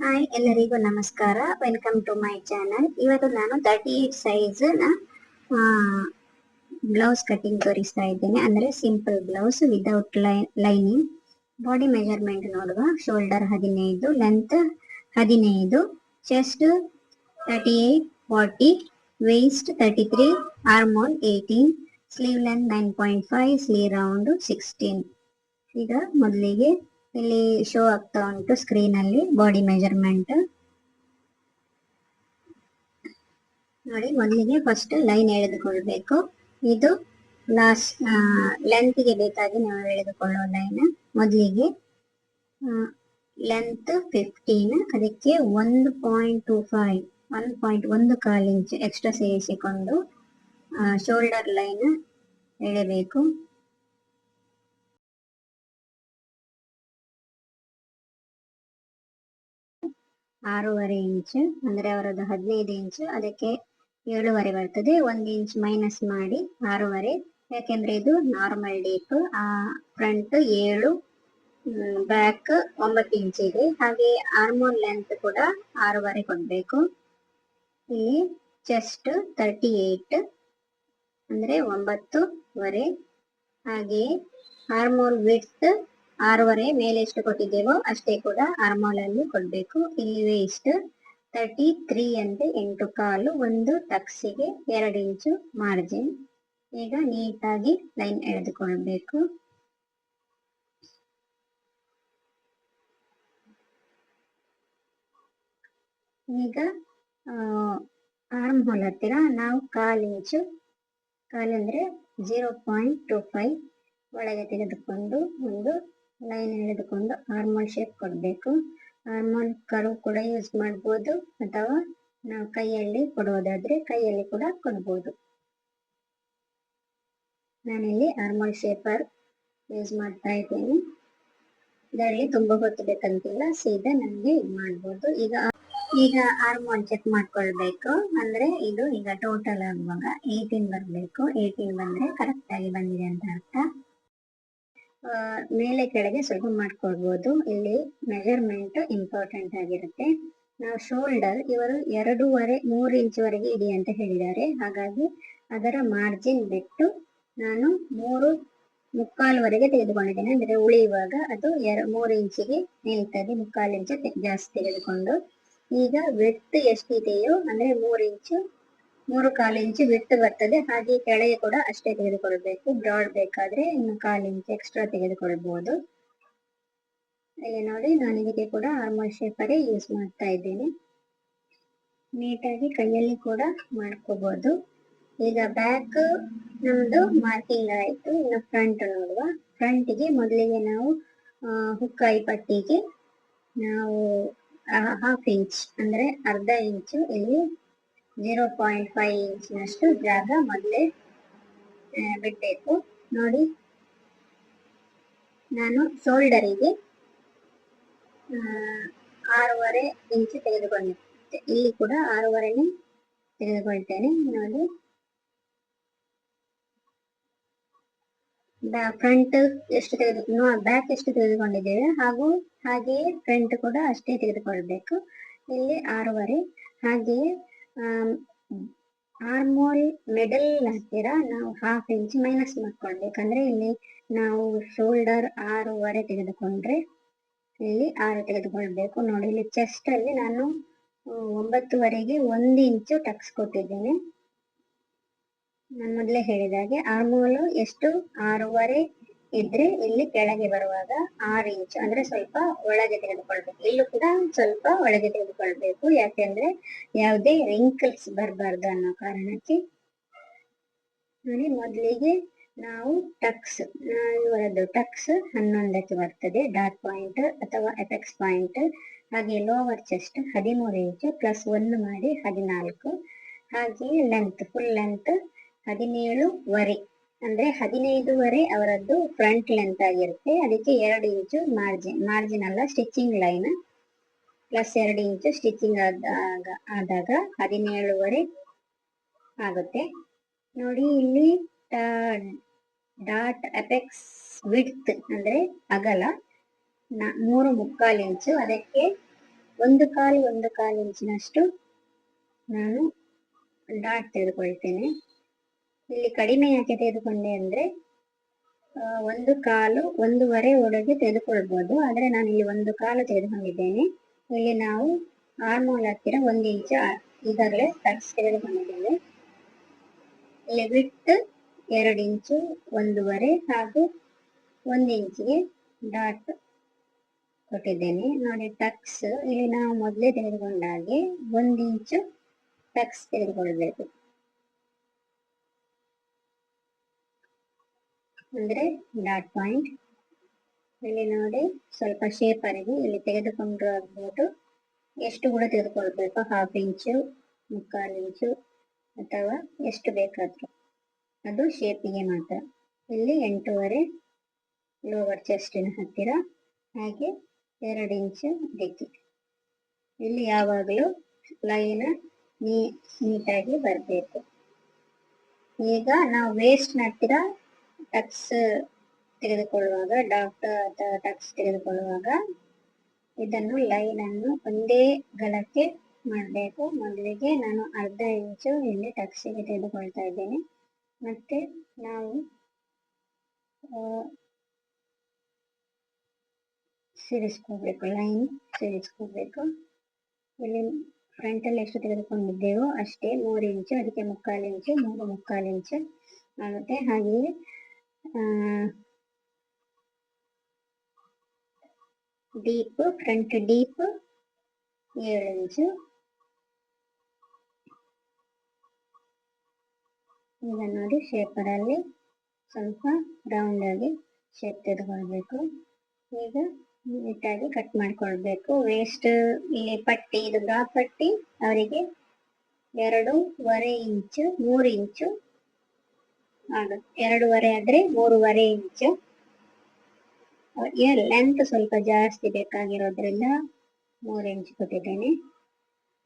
Hi ಎಲ್ಲರಿಗೂ ನಮಸ್ಕಾರ. Welcome to my channel ಇವತ್ತು ನಾನು ತರ್ಟಿ ಏಟ್ ಸೈಜ್ನ ಬ್ಲೌಸ್ ಕಟಿಂಗ್ ತೋರಿಸ್ತಾ ಇದ್ದೇನೆ. ಅಂದ್ರೆ simple blouse without lining body measurement ನೋಡುವ. ಶೋಲ್ಡರ್ ಹದಿನೈದು ಲೆಂತ್ ಹದಿನೈದು chest thirty eight forty waist thirty three armhole eighteen sleeve length nine point five sleeve round sixteen ಈಗ ಮೊದಲಿಗೆ ಇಲ್ಲಿ ಶೋ ಆಗ್ತಾ ಉಂಟು ಸ್ಕ್ರೀನ್ ಅಲ್ಲಿ ಬಾಡಿ ಮೆಜರ್ಮೆಂಟ್ ನೋಡಿ, ಮೊದಲಿಗೆ ಫಸ್ಟ್ ಲೈನ್ ಎಳೆದುಕೊಳ್ಬೇಕು. ಇದು ಲಾಸ್ಟ್ ಲೆಂತ್ಗೆ ಬೇಕಾಗಿ ನೀವು ಎಳೆದುಕೊಳ್ಳೋ ಲೈನ್ ಮೊದಲಿಗೆ ಲೆಂತ್ ಫಿಫ್ಟೀನ್ ಅದಕ್ಕೆ ಒಂದು point two five one point ಒಂದು ಕಾಲು ಇಂಚ್ ಎಕ್ಸ್ಟ್ರಾ ಸೇರಿಸಿಕೊಂಡು ಶೋಲ್ಡರ್ ಲೈನ್ ಎಳೆಬೇಕು. ಆರೂವರೆ ಇಂಚ್, ಅಂದ್ರೆ ಅವರದ್ದು ಹದಿನೈದು ಇಂಚ್, ಅದಕ್ಕೆ ಏಳುವರೆ ಬರ್ತದೆ. ಒಂದು ಇಂಚ್ ಮೈನಸ್ ಮಾಡಿ ಆರೂವರೆ. ಯಾಕೆಂದ್ರೆ ಇದು ನಾರ್ಮಲ್ ಡೀಪ್ ಆ ಫ್ರಂಟ್ ಏಳು ಬ್ಯಾಕ್ ಒಂಬತ್ತು ಇಂಚ್ ಇದೆ. ಹಾಗೆ ಆರ್ಮೋನ್ ಲೆಂತ್ ಕೂಡ ಆರೂವರೆ ಕೊಡ್ಬೇಕು. ಇಲ್ಲಿ ಚೆಸ್ಟ್ ತರ್ಟಿ ಏಟ್ ಅಂದ್ರೆ ಒಂಬತ್ತುವರೆ. ಹಾಗೆ ಹಾರ್ಮೋನ್ ವಿಡ್ತ್ ಆರೂವರೆ ಮೇಲೆ ಎಷ್ಟು ಕೊಟ್ಟಿದ್ದೇವೋ ಅಷ್ಟೇ ಕೂಡ ಅರ್ಮೋಲಲ್ಲಿ ಕೊಡಬೇಕು. ಕೊಡ್ಬೇಕು ಇಲ್ಲಿ ವೇಸ್ಟ್ ತರ್ಟಿ ತ್ರೀ ಅಂದರೆ ಎಂಟು ಕಾಲು ಒಂದು ಟಕ್ಸಿಗೆ ಎರಡು ಇಂಚು ಮಾರ್ಜಿನ್ ಈಗ ನೀಟಾಗಿ ಲೈನ್ ಎಳೆದುಕೊಳ್ಬೇಕು. ಈಗ ಆರ್ಮ್ ಹೋಲ್ ಹತ್ತಿರ ನಾವು ಕಾಲು ಇಂಚು, ಕಾಲು ಅಂದ್ರೆ ಜೀರೋ ಪಾಯಿಂಟ್ ಟು ಫೈವ್ ಒಳಗೆ ತೆಗೆದುಕೊಂಡು ಒಂದು ಲೈನ್ ಎಳೆದುಕೊಂಡು ಹಾರ್ಮೋನ್ ಶೇಪ್ ಕೊಡಬೇಕು. ಹಾರ್ಮೋನ್ ಕರು ಕೂಡ ಯೂಸ್ ಮಾಡ್ಬೋದು ಅಥವಾ ನಾವು ಕೈಯಲ್ಲಿ ಕೊಡೋದಾದ್ರೆ ಕೈಯಲ್ಲಿ ಕೂಡ ಕೊಡ್ಬೋದು. ನಾನಿಲ್ಲಿ ಹಾರ್ಮೋನ್ ಶೇಪರ್ ಯೂಸ್ ಮಾಡ್ತಾ ಇದ್ದೇನೆ. ಇದರಲ್ಲಿ ತುಂಬಾ ಹೊತ್ತು ಬೇಕಂತಿಲ್ಲ, ಸೀದಾ ನಮಗೆ ಇದು ಮಾಡ್ಬೋದು. ಈಗ ಈಗ ಹಾರ್ಮೋನ್ ಚೆಕ್ ಮಾಡ್ಕೊಳ್ಬೇಕು. ಅಂದ್ರೆ ಇದು ಈಗ ಟೋಟಲ್ ಆಗುವಾಗ ಏಯ್ಟೀನ್ ಬರಬೇಕು. ಏಯ್ಟೀನ್ ಬಂದ್ರೆ ಕರೆಕ್ಟ್ ಆಗಿ ಬಂದಿದೆ ಅಂತ ಅರ್ಥ. ಮೇಲೆ ಕೆಳಗೆ ಸ್ವಲ್ಪ ಮಾಡ್ಕೊಳ್ಬಹುದು ಇಲ್ಲಿ ಮೆಜರ್ಮೆಂಟ್ ಇಂಪಾರ್ಟೆಂಟ್ ಆಗಿರುತ್ತೆ. ನಾವು ಶೋಲ್ಡರ್ ಇವರು ಎರಡೂವರೆ, ಮೂರು ಇಂಚ್ ವರೆಗೆ ಇದೆ ಅಂತ ಹೇಳಿದ್ದಾರೆ. ಹಾಗಾಗಿ ಅದರ ಮಾರ್ಜಿನ್ ಬಿಟ್ಟು ನಾನು ಮೂರು ಮುಕ್ಕಾಲ್ವರೆಗೆ ತೆಗೆದುಕೊಂಡಿದ್ದೇನೆ. ಅಂದ್ರೆ ಉಳಿಯುವಾಗ ಅದು ಎರ, ಮೂರು ಇಂಚಿಗೆ ನಿಲ್ತದೆ, ಮುಕ್ಕಾಲು ಇಂಚು ಜಾಸ್ತಿ ತೆಗೆದುಕೊಂಡು. ಈಗ ವಿಡ್ತ್ ಎಷ್ಟಿದೆಯೋ, ಅಂದ್ರೆ ಮೂರು ಇಂಚು ಮೂರು ಕಾಲು ಇಂಚು ಬಿಟ್ಟು ಬರ್ತದೆ. ಹಾಗೆ ಕೆಳಗೆ ಕೂಡ ಅಷ್ಟೇ ತೆಗೆದುಕೊಳ್ಬೇಕು. ಬ್ರಾಡ್ ಬೇಕಾದ್ರೆ ಇನ್ನು ಕಾಲು ಇಂಚು ಎಕ್ಸ್ಟ್ರಾ ತೆಗೆದುಕೊಳ್ಬಹುದು ಇಲ್ಲಿ ನೋಡಿ, ನಾನು ಇದಕ್ಕೆ ಕೂಡ ಆರ್ಮಲ್ ಶೇಪರೇ ಯೂಸ್ ಮಾಡ್ತಾ ಇದ್ದೇನೆ. ನೀಟಾಗಿ ಕೈಯಲ್ಲಿ ಕೂಡ ಮಾಡ್ಕೋಬಹುದು ಈಗ ಬ್ಯಾಕ್ ನಮ್ದು ಮಾರ್ಕಿಂಗ್ ಆಯ್ತು. ಇನ್ನು ಫ್ರಂಟ್ ನೋಡುವ. ಫ್ರಂಟ್ಗೆ ಮೊದಲಿಗೆ ನಾವು ಹುಕ್ಕಾಯಿ ಪಟ್ಟಿಗೆ ನಾವು ಹಾಫ್ ಇಂಚ್ ಅಂದ್ರೆ ಅರ್ಧ ಇಂಚು ಇಲ್ಲಿ ಜೀರೋ ಪಾಯಿಂಟ್ ಫೈವ್ ಇಂಚಿನಷ್ಟು ಜಾಗ ಮೊದಲೇ ಬಿಡಬೇಕು ನೋಡಿ, ನಾನು ಶೋಲ್ಡರಿಗೆ ಆರೂವರೆ ಇಂಚು ತೆಗೆದುಕೊಂಡಿದ್ದೆ. ಇಲ್ಲಿ ಕೂಡ ಆರೂವರೆನೇ ತೆಗೆದುಕೊಳ್ತೇನೆ. ನೋಡಿ ಫ್ರಂಟ್ ಎಷ್ಟು ತೆಗೆದು ಬ್ಯಾಕ್ ಎಷ್ಟು ತೆಗೆದುಕೊಂಡಿದ್ದೇವೆ, ಹಾಗೂ ಹಾಗೆಯೇ ಫ್ರಂಟ್ ಕೂಡ ಅಷ್ಟೇ ತೆಗೆದುಕೊಳ್ಬೇಕು. ಇಲ್ಲಿ ಆರೂವರೆ, ಹಾಗೆಯೇ ಆರ್ಮೋಲ್ ಮೆಡಲ್ ಹತ್ತಿರ ನಾವು ಹಾಫ್ ಇಂಚ್ ಮೈನಸ್ ಮಾಡ್ಕೊಳ್ಬೇಕಂದ್ರೆ ಇಲ್ಲಿ ನಾವು ಶೋಲ್ಡರ್ ಆರೂವರೆ ತೆಗೆದುಕೊಂಡ್ರೆ ಇಲ್ಲಿ ಆರು ತೆಗೆದುಕೊಳ್ಬೇಕು. ನೋಡಿ, ಇಲ್ಲಿ ಚೆಸ್ಟ್ ಅಲ್ಲಿ ನಾನು ಒಂಬತ್ತುವರೆಗೆ ಒಂದು ಇಂಚು ಟಕ್ಸ್ ಕೊಟ್ಟಿದ್ದೇನೆ. ನಾನು ಮೊದಲೇ ಹೇಳಿದಾಗೆ ಆರ್ಮೋಲು ಎಷ್ಟು? ಆರೂವರೆ ಇದ್ರೆ ಇಲ್ಲಿ ಕೆಳಗೆ ಬರುವಾಗ ಆರ್ ಇಂಚ್ ಅಂದ್ರೆ ಸ್ವಲ್ಪ ಒಳಗೆ ತೆಗೆದುಕೊಳ್ಬೇಕು. ಇಲ್ಲೂ ಕೂಡ ಸ್ವಲ್ಪ ಒಳಗೆ ತೆಗೆದುಕೊಳ್ಬೇಕು. ಯಾಕೆಂದ್ರೆ ಯಾವುದೇ ರಿಂಕಲ್ಸ್ ಬರಬಾರ್ದು ಅನ್ನೋ ಕಾರಣಕ್ಕೆ ನೋಡಿ ಮೊದಲಿಗೆ ನಾವು ಟಕ್ಸ್ ಇವರದ್ದು ಟಕ್ಸ್ ಹನ್ನೊಂದಕ್ಕೆ ಬರ್ತದೆ. ಡಾಟ್ ಪಾಯಿಂಟ್ ಅಥವಾ ಎಫೆಕ್ಸ್ ಪಾಯಿಂಟ್ ಹಾಗೆ ಲೋವರ್ ಚೆಸ್ಟ್ ಹದಿಮೂರು ಇಂಚು ಪ್ಲಸ್ ಒಂದು ಮಾಡಿ ಹದಿನಾಲ್ಕು. ಹಾಗೆ ಲೆಂತ್ ಫುಲ್ ಲೆಂತ್ ಹದಿನೇಳುವರೆ ಅಂದ್ರೆ ಹದಿನೈದುವರೆ ಅವರದ್ದು ಫ್ರಂಟ್ ಲೆಂತ್ ಆಗಿರುತ್ತೆ. ಅದಕ್ಕೆ ಎರಡು ಇಂಚು ಮಾರ್ಜಿನ್ ಮಾರ್ಜಿನ್ ಅಲ್ಲ ಸ್ಟಿಚಿಂಗ್ ಲೈನ್ ಪ್ಲಸ್ ಎರಡು ಇಂಚು ಸ್ಟಿಚಿಂಗ್ ಆದಾಗ ಆದಾಗ ಹದಿನೇಳುವರೆ ಆಗುತ್ತೆ. ನೋಡಿ, ಇಲ್ಲಿ ಡಾಟ್ ಅಪೆಕ್ಸ್ ವಿಡ್ತ್ ಅಂದ್ರೆ ಅಗಲ. ಮೂರು ಮುಕ್ಕಾಲು ಇಂಚು ಅದಕ್ಕೆ ಒಂದು ಕಾಲು ಒಂದು ಕಾಲು ಇಂಚಿನಷ್ಟು ನಾನು ಡಾಟ್ ತೆಗೆದುಕೊಳ್ತೇನೆ. ಇಲ್ಲಿ ಕಡಿಮೆ ಯಾಕೆ ತೆಗೆದುಕೊಂಡೆ ಅಂದ್ರೆ ಒಂದು ಕಾಲು ಒಂದೂವರೆ ಒಳಗೆ ತೆಗೆದುಕೊಳ್ಬಹುದು ಆದ್ರೆ ನಾನು ಇಲ್ಲಿ ಒಂದು ಕಾಲು ತೆಗೆದುಕೊಂಡಿದ್ದೇನೆ. ಇಲ್ಲಿ ನಾವು ಆರ್ಮೋಲ್ ಹತ್ತಿರ ಒಂದು ಇಂಚು ಈಗಾಗಲೇ ಟಕ್ಸ್ ತೆಗೆದುಕೊಂಡಿದ್ದೇವೆ. ಇಲ್ಲಿ ವಿಟ್ ಎರಡು ಇಂಚು ಒಂದೂವರೆ ಹಾಗೂ ಒಂದು ಇಂಚಿಗೆ ಡಾಟ್ ಕೊಟ್ಟಿದ್ದೇನೆ. ನೋಡಿ ಟಕ್ಸ್ ಇಲ್ಲಿ ನಾವು ಮೊದಲೇ ತೆಗೆದುಕೊಂಡಾಗೆ ಒಂದು ಇಂಚು ಟಕ್ಸ್ ತೆಗೆದುಕೊಳ್ಬೇಕು. ಅಂದ್ರೆ ಡಾಟ್ ಪಾಯಿಂಟ್ ಇಲ್ಲಿ ನೋಡಿ, ಸ್ವಲ್ಪ ಶೇಪ್ ಅರಿವಿ ಇಲ್ಲಿ ತೆಗೆದುಕೊಂಡ್ರು ಆಗ್ಬೋದು. ಎಷ್ಟು ಕೂಡ ತೆಗೆದುಕೊಳ್ಬೇಕು ಹಾಫ್ ಇಂಚು ಮುಕ್ಕಾಲು ಇಂಚು ಅಥವಾ ಎಷ್ಟು ಬೇಕಾದರೂ. ಅದು ಶೇಪಿಗೆ ಮಾತ್ರ. ಇಲ್ಲಿ ಎಂಟೂವರೆ ಲೋವರ್ ಚೆಸ್ಟಿನ ಹತ್ತಿರ, ಹಾಗೆ ಎರಡು ಇಂಚು ದಿಕ್ಕಿ ಇಲ್ಲಿ ಯಾವಾಗಲೂ ಲೈನ್ ನೀಟಾಗಿ ಬರಬೇಕು. ಈಗ ನಾವು ವೇಸ್ಟ್ ಹತ್ತಿರ ಟಕ್ಸ್ ತೆಗೆದುಕೊಳ್ಳುವಾಗ ಡಾಕ್ಟರ್ ಅಥವಾ ಟಕ್ಸ್ ತೆಗೆದುಕೊಳ್ಳುವಾಗ ಇದನ್ನು ಲೈನ್ ಅನ್ನು ಒಂದೇ ಗಳಕ್ಕೆ ಮಾಡಬೇಕು. ಮೊದಲಿಗೆ ನಾನು ಅರ್ಧ ಇಂಚು ಇಲ್ಲಿ ಟಕ್ಸಿಗೆ ತೆಗೆದುಕೊಳ್ತಾ ಇದ್ದೇನೆ. ಮತ್ತೆ ನಾವು ಸೇರಿಸ್ಕೋಬೇಕು. ಲೈನ್ ಸೇರಿಸ್ಕೋಬೇಕು. ಇಲ್ಲಿ ಫ್ರಂಟಲ್ಲಿ ಎಷ್ಟು ತೆಗೆದುಕೊಂಡಿದ್ದೇವೋ ಅಷ್ಟೇ ಮೂರು ಇಂಚು ಅದಕ್ಕೆ ಮುಕ್ಕಾಲು ಇಂಚು ಮೂರು ಮುಕ್ಕಾಲು ಇಂಚು ಆಗುತ್ತೆ. ಹಾಗೆಯೇ ಡೀಪ್ ಫ್ರಂಟ್ ಡೀಪ್ ಏಳು ಇಂಚು ಈಗ ನೋಡಿ ಶೇಪರಲ್ಲಿ ಸ್ವಲ್ಪ ರೌಂಡ್ ಆಗಿ ಶೇಪ್ ತೆಗೆದುಕೊಳ್ಬೇಕು. ಈಗ ನೀಟಾಗಿ ಕಟ್ ಮಾಡ್ಕೊಳ್ಬೇಕು. ವೇಸ್ಟ್ ಇಲ್ಲಿ ಪಟ್ಟಿ, ಇದು ಬ್ರಾ ಪಟ್ಟಿ, ಅವರಿಗೆ ಎರಡೂವರೆ ಇಂಚು, ಮೂರು ಇಂಚು ಎರಡೂವರೆ ಆದ್ರೆ ಮೂರುವರೆ ಇಂಚು ಲೆಂತ್ ಸ್ವಲ್ಪ ಜಾಸ್ತಿ ಬೇಕಾಗಿರೋದ್ರಿಂದ ಮೂರು ಇಂಚ್ ಕೊಟ್ಟಿದ್ದೇನೆ.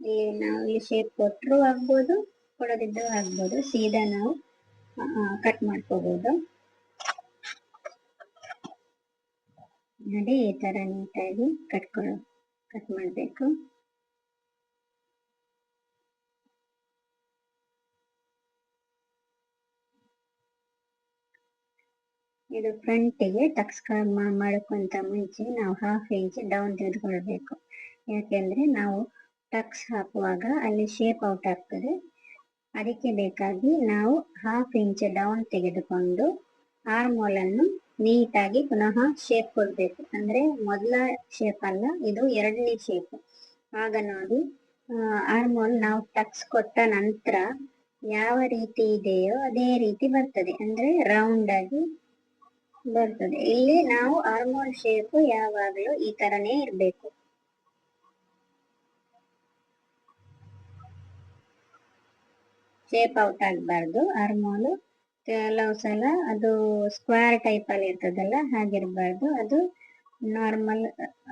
ಇಲ್ಲಿ ನಾವು ಇಲ್ಲಿ ಶೇಪ್ ಕೊಟ್ಟರು ಆಗ್ಬೋದು ಕೊಡದಿದ್ದು ಆಗ್ಬೋದು. ಸೀದಾ ನಾವು ಕಟ್ ಮಾಡ್ಕೋಬಹುದು ನೋಡಿ ಈ ತರ ನೀಟಾಗಿ ಕಟ್ಕೊಳ್ಳೋ ಕಟ್ ಮಾಡಬೇಕು. ಇದು ಫ್ರಂಟಿಗೆ ಟಕ್ಸ್ ಮಾಡೋಕ್ಕಿಂತ ಮುಂಚೆ ನಾವು ಹಾಫ್ ಇಂಚ್ ಡೌನ್ ತೆಗೆದುಕೊಳ್ಬೇಕು. ಯಾಕೆಂದ್ರೆ ನಾವು ಟಕ್ಸ್ ಹಾಕುವಾಗ ಅಲ್ಲಿ ಶೇಪ್ ಔಟ್ ಆಗ್ತದೆ. ಅದಕ್ಕೆ ಬೇಕಾಗಿ ನಾವು ಹಾಫ್ ಇಂಚ್ ಡೌನ್ ತೆಗೆದುಕೊಂಡು ಆರ್ಮೋಲ್ ಅನ್ನು ನೀಟಾಗಿ ಪುನಃ ಶೇಪ್ ಕೊಡಬೇಕು. ಅಂದ್ರೆ ಮೊದಲ ಶೇಪ್ ಅಲ್ಲ, ಇದು ಎರಡನೇ ಶೇಪ್ ಆಗ ನೋಡಿ ಆರ್ಮೋಲ್ ನಾವು ಟಕ್ಸ್ ಕೊಟ್ಟ ನಂತರ ಯಾವ ರೀತಿ ಇದೆಯೋ ಅದೇ ರೀತಿ ಬರ್ತದೆ. ಅಂದ್ರೆ ರೌಂಡ್ ಆಗಿ ಬರ್ತದೆ. ಇಲ್ಲಿ ನಾವು ಆರ್ಮೋಲ್ ಶೇಪ್ ಯಾವಾಗಲೂ ಈ ತರನೇ ಇರಬೇಕು. ಶೇಪ್ ಔಟ್ ಆಗಬಾರ್ದು. ಆರ್ಮೋಲ್ ಕೆಲವು ಸಲ ಅದು ಸ್ಕ್ವೇರ್ ಟೈಪ್ ಅಲ್ಲಿ ಇರ್ತದಲ್ಲ, ಹಾಗಿರ್ಬಾರ್ದು. ಅದು ನಾರ್ಮಲ್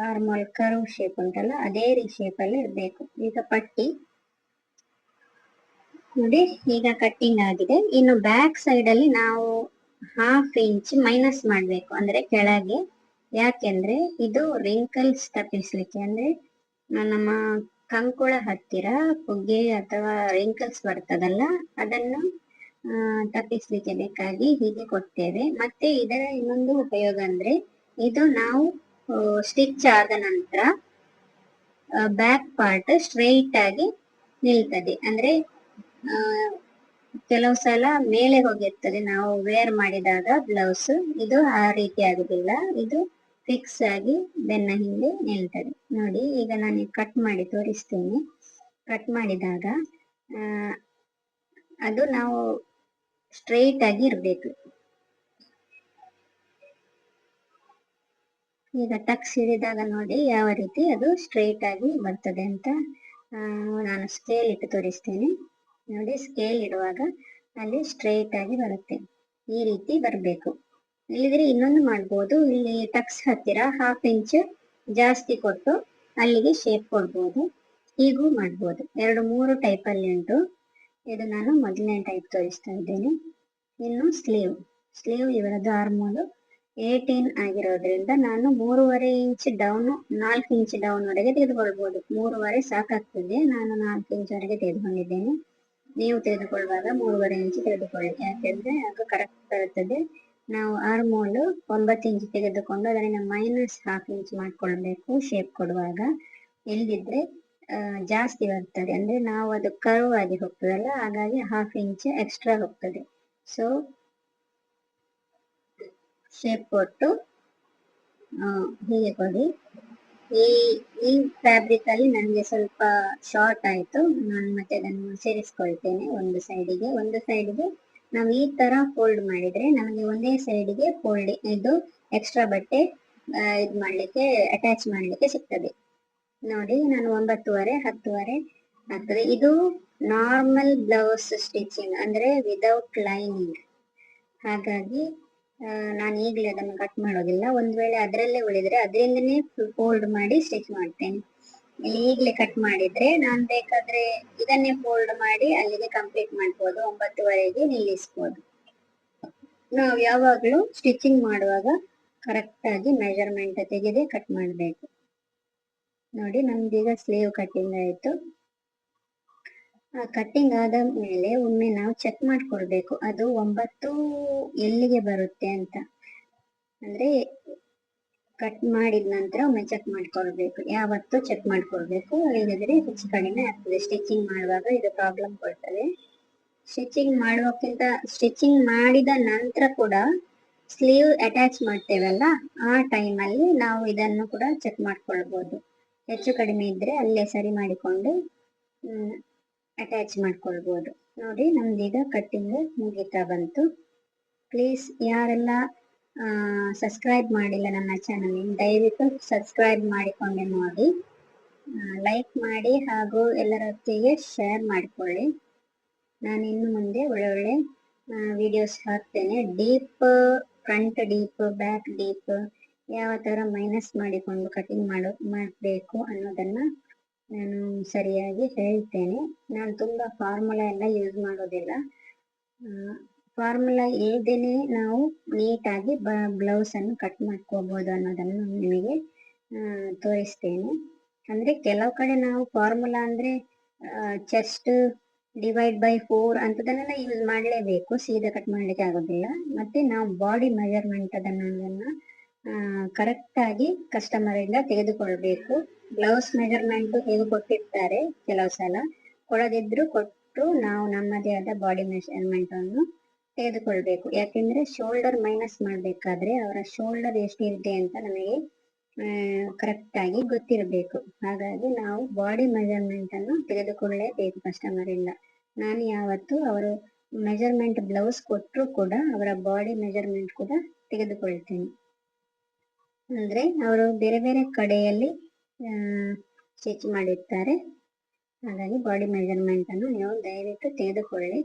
ಆರ್ಮಲ್ ಕರ್ವ್ ಶೇಪ್ ಉಂಟಲ್ಲ, ಅದೇ ರೀತಿ ಶೇಪ್ ಅಲ್ಲಿ ಇರಬೇಕು. ಈಗ ಪಟ್ಟಿ. ನೋಡಿ, ಈಗ ಕಟ್ಟಿಂಗ್ ಆಗಿದೆ. ಇನ್ನು ಬ್ಯಾಕ್ ಸೈಡ್ ಅಲ್ಲಿ ನಾವು ಹಾಫ್ ಇಂಚ್ ಮೈನಸ್ ಮಾಡಬೇಕು. ಅಂದ್ರೆ ಕೆಳಗೆ. ಯಾಕೆಂದ್ರೆ ಇದು ರಿಂಕಲ್ಸ್ ತಪ್ಪಿಸ್ಲಿಕ್ಕೆ. ಅಂದ್ರೆ ನಮ್ಮ ಕಂಕುಳ ಹತ್ತಿರ ಪುಗ್ಗೆ ಅಥವಾ ರಿಂಕಲ್ಸ್ ಬರ್ತದಲ್ಲ, ಅದನ್ನು ತಪ್ಪಿಸ್ಲಿಕ್ಕೆ ಬೇಕಾಗಿ ಹೀಗೆ ಕೊಡ್ತೇವೆ. ಮತ್ತೆ ಇದರ ಇನ್ನೊಂದು ಉಪಯೋಗ ಅಂದ್ರೆ ಇದು ನಾವು ಸ್ಟಿಚ್ ಆದ ನಂತರ ಬ್ಯಾಕ್ ಪಾರ್ಟ್ ಸ್ಟ್ರೈಟ್ ಆಗಿ ನಿಲ್ತದೆ. ಅಂದ್ರೆ ಕೆಲವು ಸಲ ಮೇಲೆ ಹೋಗಿರ್ತದೆ. ನಾವು ವೇರ್ ಮಾಡಿದಾಗ ಬ್ಲೌಸ್ ಇದು ಆ ರೀತಿ ಆಗುದಿಲ್ಲ. ಇದು ಫಿಕ್ಸ್ ಆಗಿ ಬೆನ್ನ ಹಿಂದೆ ನಿಲ್ತದೆ. ನೋಡಿ, ಈಗ ನಾನು ಕಟ್ ಮಾಡಿ ತೋರಿಸ್ತೇನೆ. ಕಟ್ ಮಾಡಿದಾಗ ಅದು ನಾವು ಸ್ಟ್ರೈಟ್ ಆಗಿ ಇರ್ಬೇಕು. ಈಗ ಟಕ್ ಸಿಡಿದಾಗ ನೋಡಿ ಯಾವ ರೀತಿ ಅದು ಸ್ಟ್ರೈಟ್ ಆಗಿ ಬರ್ತದೆ ಅಂತ ನಾನು ಸ್ಕೇಲ್ ಇಟ್ಟು ತೋರಿಸ್ತೇನೆ. ನೋಡಿ ಸ್ಕೇಲ್ ಇಡುವಾಗ ಅಲ್ಲಿ ಸ್ಟ್ರೈಟ್ ಆಗಿ ಬರುತ್ತೆ. ಈ ರೀತಿ ಬರಬೇಕು. ಇಲ್ಲಿದ್ರೆ ಇನ್ನೊಂದು ಮಾಡ್ಬೋದು. ಇಲ್ಲಿ ಟಕ್ಸ್ ಹತ್ತಿರ ಹಾಫ್ ಇಂಚ್ ಜಾಸ್ತಿ ಕೊಟ್ಟು ಅಲ್ಲಿಗೆ ಶೇಪ್ ಕೊಡ್ಬೋದು. ಹೀಗೂ ಮಾಡ್ಬೋದು. ಎರಡು, ಮೂರು ಟೈಪ್ ಅಲ್ಲಿ ಉಂಟು. ಇದು ನಾನು ಮೊದಲನೇ ಟೈಪ್ ತೋರಿಸ್ತಾ ಇದ್ದೇನೆ. ಇನ್ನು ಸ್ಲೀವ್ ಸ್ಲೀವ್ ಇವರದ್ದು ಆರ್ಮೋಲು ಏಯ್ಟೀನ್ ಆಗಿರೋದ್ರಿಂದ ನಾನು ಮೂರುವರೆ ಇಂಚ್ ಡೌನ್ ನಾಲ್ಕು ಇಂಚ್ ಡೌನ್ ವರೆಗೆ ತೆಗೆದುಕೊಳ್ಬಹುದು ಮೂರುವರೆ ಸಾಕಾಗ್ತದೆ. ನಾನು ನಾಲ್ಕು ಇಂಚ್ ವರೆಗೆ ತೆಗೆದುಕೊಂಡಿದ್ದೇನೆ. ನೀವು ತೆಗೆದುಕೊಳ್ಳುವಾಗ ಮೂರುವರೆ ಇಂಚು ತೆಗೆದುಕೊಳ್ಳಿ. ಯಾಕೆಂದ್ರೆ ಆಗ ಕರೆಕ್ಟ್ ಬರುತ್ತದೆ. ನಾವು ಆರ್ಮೋಲ್ ಒಂಬತ್ತು ಇಂಚು ತೆಗೆದುಕೊಂಡು ಅದರಿಂದ ಮೈನಸ್ ಹಾಫ್ ಇಂಚ್ ಮಾಡ್ಕೊಳ್ಬೇಕು ಶೇಪ್ ಕೊಡುವಾಗ. ಇಲ್ಲದಿದ್ರೆ ಜಾಸ್ತಿ ಬರ್ತದೆ. ಅಂದ್ರೆ ನಾವು ಅದು ಕರ್ವ್ ಆಗಿ ಹೋಗ್ತದಲ್ಲ, ಹಾಗಾಗಿ ಹಾಫ್ ಇಂಚ್ ಎಕ್ಸ್ಟ್ರಾ ಹೋಗ್ತದೆ. ಸೊ ಶೇಪ್ ಕೊಟ್ಟು ಹೀಗೆ ಕೊಡಿ. ಈ ಈ ಫ್ಯಾಬ್ರಿಕ್ ಅಲ್ಲಿ ನನಗೆ ಸ್ವಲ್ಪ ಶಾರ್ಟ್ ಆಯ್ತು. ನಾನು ಮತ್ತೆ ಅದನ್ನು ಸೇರಿಸ್ಕೊಳ್ತೇನೆ ಒಂದು ಸೈಡಿಗೆ ಒಂದು ಸೈಡಿಗೆ ನಾವು ಈ ತರ ಫೋಲ್ಡ್ ಮಾಡಿದ್ರೆ ನಮಗೆ ಒಂದೇ ಸೈಡಿಗೆ ಫೋಲ್ಡ್ ಇದು ಎಕ್ಸ್ಟ್ರಾ ಬಟ್ಟೆ ಇದು ಮಾಡ್ಲಿಕ್ಕೆ ಅಟ್ಯಾಚ್ ಮಾಡ್ಲಿಕ್ಕೆ ಸಿಗ್ತದೆ. ನೋಡಿ, ನಾನು ಒಂಬತ್ತುವರೆ, ಹತ್ತುವರೆ ಆಗ್ತದೆ. ಇದು ನಾರ್ಮಲ್ ಬ್ಲೌಸ್ ಸ್ಟಿಚಿಂಗ್ ಅಂದ್ರೆ ವಿದೌಟ್ ಲೈನಿಂಗ್ ಹಾಗಾಗಿ ನಾನು ಈಗಲೇ ಅದನ್ನು ಕಟ್ ಮಾಡೋದಿಲ್ಲ. ಒಂದ್ ವೇಳೆ ಅದರಲ್ಲೇ ಉಳಿದ್ರೆ ಅದರಿಂದನೇ ಫೋಲ್ಡ್ ಮಾಡಿ ಸ್ಟಿಚ್ ಮಾಡ್ತೇನೆ. ಈಗಲೇ ಕಟ್ ಮಾಡಿದ್ರೆ ನಾನು ಬೇಕಾದ್ರೆ ಇದನ್ನೇ ಫೋಲ್ಡ್ ಮಾಡಿ ಅಲ್ಲಿಗೆ ಕಂಪ್ಲೀಟ್ ಮಾಡ್ಬೋದು. ಒಂಬತ್ತುವರೆಗೆ ನಿಲ್ಲಿಸ್ಬೋದು. ನಾವು ಯಾವಾಗಲೂ ಸ್ಟಿಚಿಂಗ್ ಮಾಡುವಾಗ ಕರೆಕ್ಟ್ ಆಗಿ ಮೆಜರ್ಮೆಂಟ್ ತೆಗೆದೇ ಕಟ್ ಮಾಡಬೇಕು. ನೋಡಿ ನಮ್ದೀಗ ಸ್ಲೀವ್ ಕಟ್ಟಿಂಗ್ ಆಯ್ತು. ಕಟ್ಟಿಂಗ್ ಆದ ಮೇಲೆ ಒಮ್ಮೆ ನಾವು ಚೆಕ್ ಮಾಡ್ಕೊಳ್ಬೇಕು. ಅದು ಒಂಬತ್ತು ಎಲ್ಲಿಗೆ ಬರುತ್ತೆ ಅಂತ. ಅಂದ್ರೆ ಕಟ್ ಮಾಡಿದ ನಂತರ ಒಮ್ಮೆ ಚೆಕ್ ಮಾಡ್ಕೊಳ್ಬೇಕು. ಯಾವತ್ತು ಚೆಕ್ ಮಾಡ್ಕೊಳ್ಬೇಕು. ಇಲ್ಲದಿದ್ರೆ ಹೆಚ್ಚು ಕಡಿಮೆ ಆಗ್ತದೆ. ಸ್ಟಿಚಿಂಗ್ ಮಾಡುವಾಗ ಇದು ಪ್ರಾಬ್ಲಮ್ ಕೊಡ್ತದೆ. ಸ್ಟಿಚಿಂಗ್ ಮಾಡುವಕ್ಕಿಂತ ಸ್ಟಿಚಿಂಗ್ ಮಾಡಿದ ನಂತರ ಕೂಡ ಸ್ಲೀವ್ ಅಟ್ಯಾಚ್ ಮಾಡ್ತೇವಲ್ಲ, ಆ ಟೈಮಲ್ಲಿ ನಾವು ಇದನ್ನು ಕೂಡ ಚೆಕ್ ಮಾಡ್ಕೊಳ್ಬಹುದು ಹೆಚ್ಚು ಕಡಿಮೆ ಇದ್ರೆ ಅಲ್ಲೇ ಸರಿ ಮಾಡಿಕೊಂಡು ಅಟ್ಯಾಚ್ ಮಾಡ್ಕೊಳ್ಬೋದು. ನೋಡಿ, ನಮ್ದೀಗ ಕಟ್ಟಿಂಗ್ ಮುಗಿತಾ ಬಂತು. ಪ್ಲೀಸ್ ಯಾರೆಲ್ಲ ಸಬ್ಸ್ಕ್ರೈಬ್ ಮಾಡಿಲ್ಲ ನನ್ನ ಚಾನಲ್ ದಯವಿಟ್ಟು ಸಬ್ಸ್ಕ್ರೈಬ್ ಮಾಡಿಕೊಂಡೆ ನೋಡಿ. ಲೈಕ್ ಮಾಡಿ ಹಾಗೂ ಎಲ್ಲರೊತ್ತಿಗೆ ಶೇರ್ ಮಾಡಿಕೊಳ್ಳಿ. ನಾನು ಇನ್ನು ಮುಂದೆ ಒಳ್ಳೆ ಒಳ್ಳೆ ವಿಡಿಯೋಸ್ ಹಾಕ್ತೇನೆ. Deep front deep back deep ಯಾವ ತರ ಮೈನಸ್ ಮಾಡಿಕೊಂಡು ಕಟಿಂಗ್ ಮಾಡೋ, ಮಾಡಬೇಕು ಅನ್ನೋದನ್ನ ನಾನು ಸರಿಯಾಗಿ ಹೇಳ್ತೇನೆ. ನಾನು ತುಂಬಾ ಫಾರ್ಮುಲಾ ಎಲ್ಲ ಯೂಸ್ ಮಾಡೋದಿಲ್ಲ. ಫಾರ್ಮುಲಾ ಇಲ್ದೇನೆ ನಾವು ನೀಟಾಗಿ ಬ್ಲೌಸ್ ಅನ್ನು ಕಟ್ ಮಾಡ್ಕೋಬಹುದು ಅನ್ನೋದನ್ನು ನಾನು ನಿಮಗೆ ತೋರಿಸ್ತೇನೆ. ಅಂದ್ರೆ ಕೆಲವು ಕಡೆ ನಾವು ಫಾರ್ಮುಲಾ ಅಂದ್ರೆ ಚೆಸ್ಟ್ ಡಿವೈಡ್ ಬೈ ಫೋರ್ ಅಂತದನ್ನೆಲ್ಲ ಯೂಸ್ ಮಾಡಲೇಬೇಕು. ಸೀದಾ ಕಟ್ ಮಾಡ್ಲಿಕ್ಕೆ ಆಗೋದಿಲ್ಲ. ಮತ್ತೆ ನಾವು ಬಾಡಿ ಮೆಜರ್ಮೆಂಟ್ ಅದನ್ನ ಕರೆಕ್ಟ್ ಆಗಿ ಕಸ್ಟಮರ್ ಇಂದ ತೆಗೆದುಕೊಳ್ಬೇಕು. ಬ್ಲೌಸ್ ಮೆಜರ್ಮೆಂಟ್ ಹೇಗೆ ಕೊಟ್ಟಿರ್ತಾರೆ ಕೆಲವು ಸಲ. ಕೊಡದಿದ್ರು ಕೊಟ್ಟು ನಾವು ನಮ್ಮದೇ ಆದ ಬಾಡಿ ಮೆಜರ್ಮೆಂಟ್ ಅನ್ನು ತೆಗೆದುಕೊಳ್ಬೇಕು. ಯಾಕೆಂದ್ರೆ ಶೋಲ್ಡರ್ ಮೈನಸ್ ಮಾಡ್ಬೇಕಾದ್ರೆ ಅವರ ಶೋಲ್ಡರ್ ಎಷ್ಟಿದೆ ಅಂತ ನಮಗೆ ಕರೆಕ್ಟ್ ಆಗಿ ಗೊತ್ತಿರಬೇಕು. ಹಾಗಾಗಿ ನಾವು ಬಾಡಿ ಮೆಜರ್ಮೆಂಟ್ ಅನ್ನು ತೆಗೆದುಕೊಳ್ಳಲೇಬೇಕು ಕಸ್ಟಮರ್ ಇಂದ. ನಾನು ಯಾವತ್ತು ಅವರು ಮೆಜರ್ಮೆಂಟ್ ಬ್ಲೌಸ್ ಕೊಟ್ಟರು ಕೂಡ ಅವರ ಬಾಡಿ ಮೆಜರ್ಮೆಂಟ್ ಕೂಡ ತೆಗೆದುಕೊಳ್ತೀನಿ. ಅಂದ್ರೆ ಅವರು ಬೇರೆ ಬೇರೆ ಕಡೆಯಲ್ಲಿ ಸ್ಟಿಚ್ ಮಾಡಿರ್ತಾರೆ. ಹಾಗಾಗಿ ಬಾಡಿ ಮೆಜರ್ಮೆಂಟ್ ಅನ್ನು ನೀವು ದಯವಿಟ್ಟು ತೆಗೆದುಕೊಳ್ಳಿ.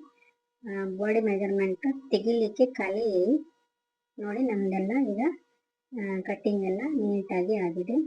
ಬಾಡಿ ಮೆಜರ್ಮೆಂಟ್ ತೆಗಿಲಿಕ್ಕೆ ಕಲಿ ನೋಡಿ, ನಮ್ದೆಲ್ಲ ಈಗ ಕಟ್ಟಿಂಗ್ ಎಲ್ಲ ನೀಟಾಗಿ ಆಗಿದೆ.